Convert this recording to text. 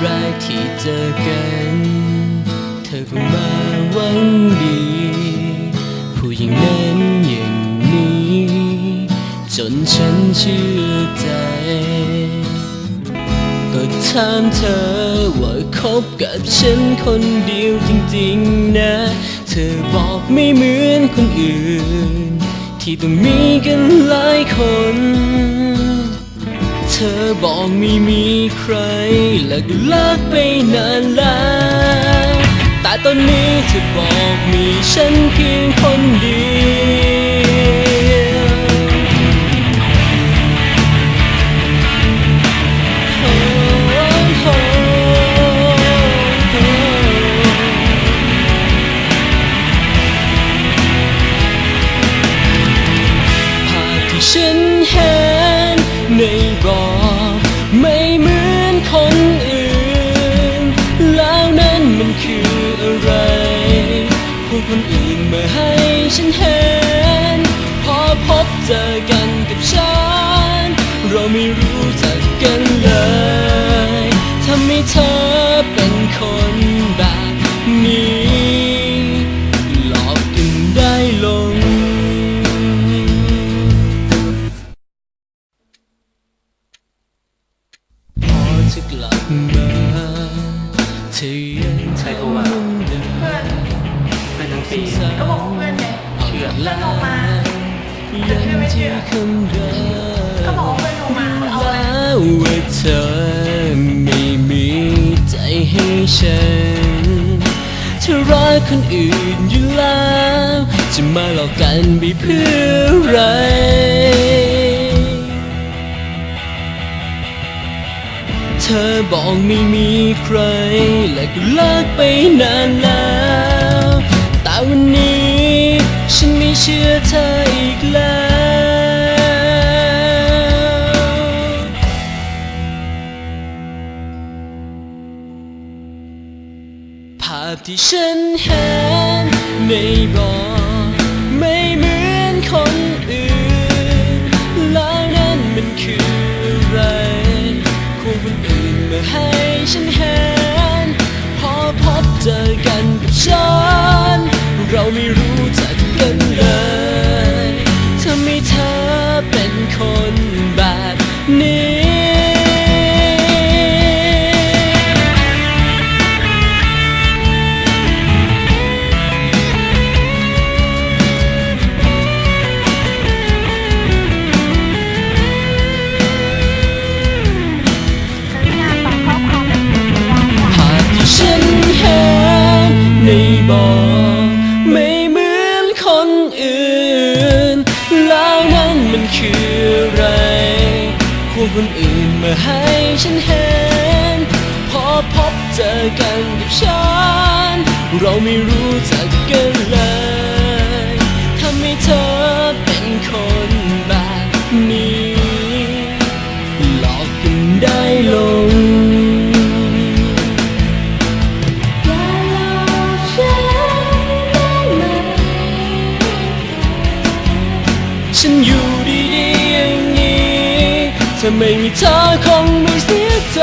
แรกที่เจอกัน เธอก็มาหวังดี ผู้หญิงนั้นอย่างนี้ จนฉันเชื่อใจ ก็ถามเธอว่าคบกับฉันคนเดียวจริงๆนะ เธอบอกไม่เหมือนคนอื่น ที่ต้องมีกันหลายคน อบอกไม่มีใครและก็เลิกไปนานแล้วแต่ตอนนี้เธอบอกมีฉันเพียงคนเดียว คนอื่นมาให้ฉันเห็น พอพบเจอกันกับฉัน เราไม่รู้จะ ก็บอกว่าลงมาเอาอะไรแล้วว่าเธอไม่มีใจให้ฉันเธอรักคนอื่นอยู่แล้วจะมาหลอกกันไปเพื่ออะไรเธอบอกไม่มีใครและก็เลิกไปนานแล้ว พที่ฉันเห็นในบอกไม่เหมือนคนอื่น แล้วนั้นมันคืออะไรควรคนอื่นมาให้ฉันเห็น พอพบเจอกันกับฉัน เราไม่รู้จักกันเลย วรคนอื่นมาให้ฉันเห็น พอพบเจอกันกับฉัน เราไม่รู้จักกันเลยทำให้เธอเป็นคนแบบนี้ หลอกกันได้ลงอย่าหลอกฉันได้ไหมฉันอยู่ ไม่มีเธอคงไม่เสียใจ